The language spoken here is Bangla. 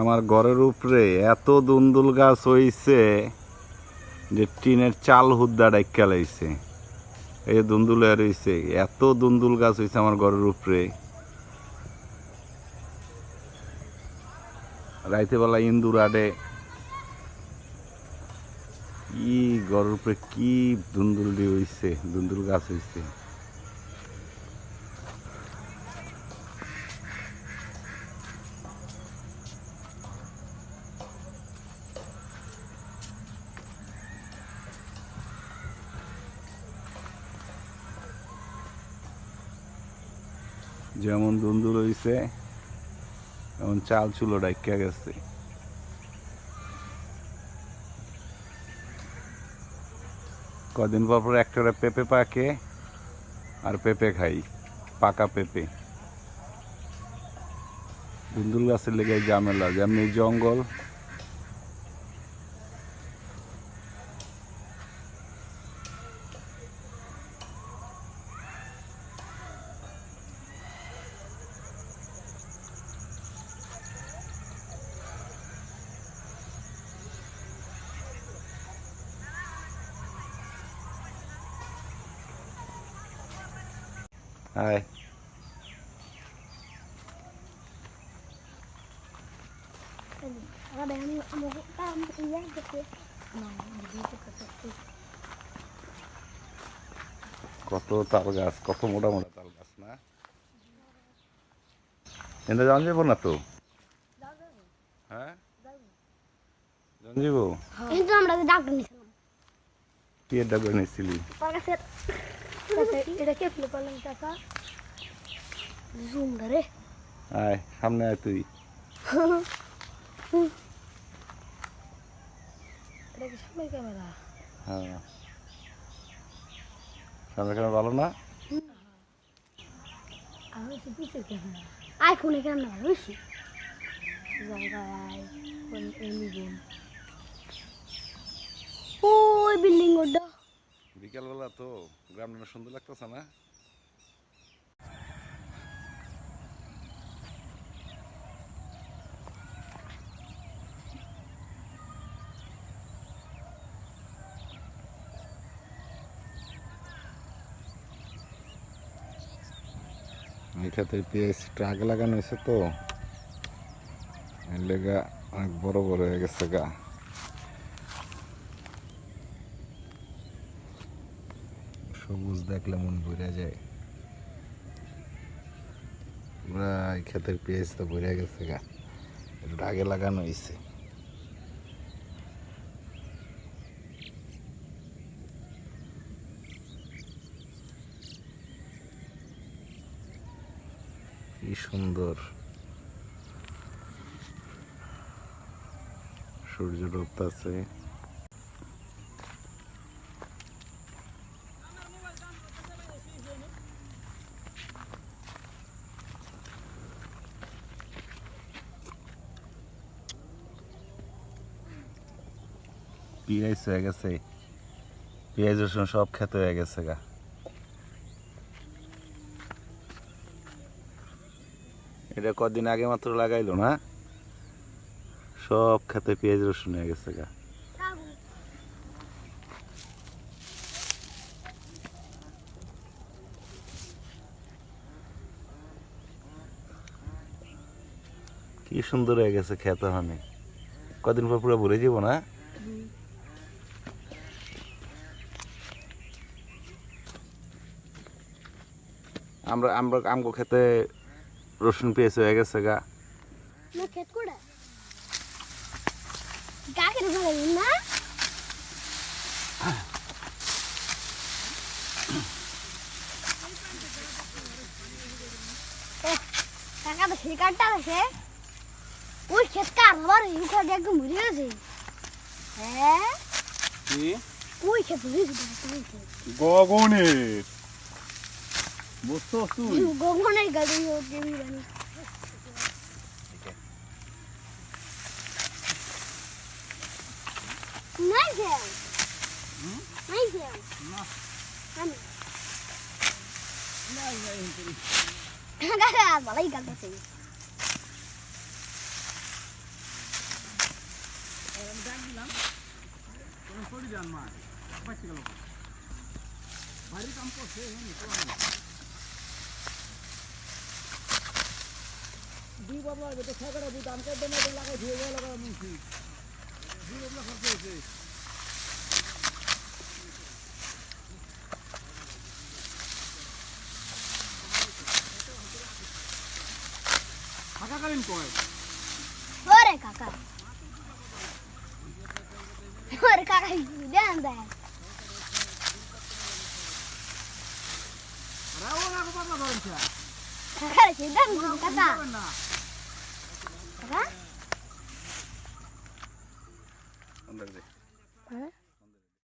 আমার ঘরের উপরে এত দুন্দুল গাছ হইছে যে টিনের চাল হুদ্দা ডাইকা লাইছে। এই দুন্দুল হইছে এত দুন্দুল গাছ হইছে আমার ঘরের উপরে। রাইতে বেলা ইন্দুর আডে কি ঘরের উপরে কি দুন্দুল দিয়ে হইছে, দুন্দুল গাছ হইছে। যেমন ধুন্দুল হইছে, এমন চাল চুলো ডাইকা গেছে। কদিন পর পর একটা পেঁপে পাকে আর পেঁপে খাই, পাকা পেঁপে। দুন্দুল গাছের লেগে ঝামেলা, যেমনি জঙ্গল No, per কত তাল গাছ কত মোটা মোটা তাল গাছ না? এনে জান যাব না তো? হ্যাঁ? জান যাব? কিন্তু আমরা যে নিছিলাম। কি করে নিছিলি? এটা কে ফেলে পারলাম টাকা? জুম ধরে আয় সামনে আয় তুই। এটা কি সামনে ক্যামেরা? হ্যাঁ। সামনে কেন ভালো না? আমি তো পিছে ক্যামেরা। আইফোনে ক্যামেরা বেশি। জায়গায় কোন এলিগেন ওই বিল্ডিং ওটা। বিকালবেলা তো গ্রামটা সুন্দর লাগতেছে না। পেঁয়াজ ট্রাক লাগানো হয়েছে তো। লেগা অনেক বড় বড় হয়ে গেছে গা। সবুজ দেখলে মন ভরে যায়। এই ক্ষেতের তো ভরে গেছে গা। একটু আগে লাগানো হয়েছে কি সুন্দর। সূর্য ডুবতেছে। পেঁয়াজ হয়ে গেছে। পেঁয়াজ রসুন সব খেতে হয়ে গেছে গা। এটা কদিন আগে মাত্র লাগাইলো না? সব খেতে পেঁয়াজ রসুন হয়ে গেছে গা। কি সুন্দর হয়ে গেছে খেতে মানে। কদিন পর পুরো ভরে যাব না? আমরা আমরা আমগো খেতে রসুন পেঁয়াজ হয়ে গেছে গা। কাকা তো কাঠটা আছে। ওই ক্ষেত কার আবার মরে গেছে। হ্যাঁ? কি? ওই ক্ষেত বুঝেছি গগনের। Gusto tu. Gongo na galing yung game gani. Nice. Hmm? Nice. Nah. Ani. Nah, nah, ini. Kakak, balai kakak sini. Orang dah bilang, orang pergi jalan mana? Pasti kalau. Bari kampus, eh, ini tuan. বুঝছ তুই গগনের গাড়ি হচ্ছে বিরানি নাই যাও নাই যাও আমি কাকা ভালোই গাছ আছে থাকাকালীন কয়? ওরে কাকা। ওরে কাকা দেন দেন। আরে 가라 제대로 좀 가자 가라? 안 되지 응?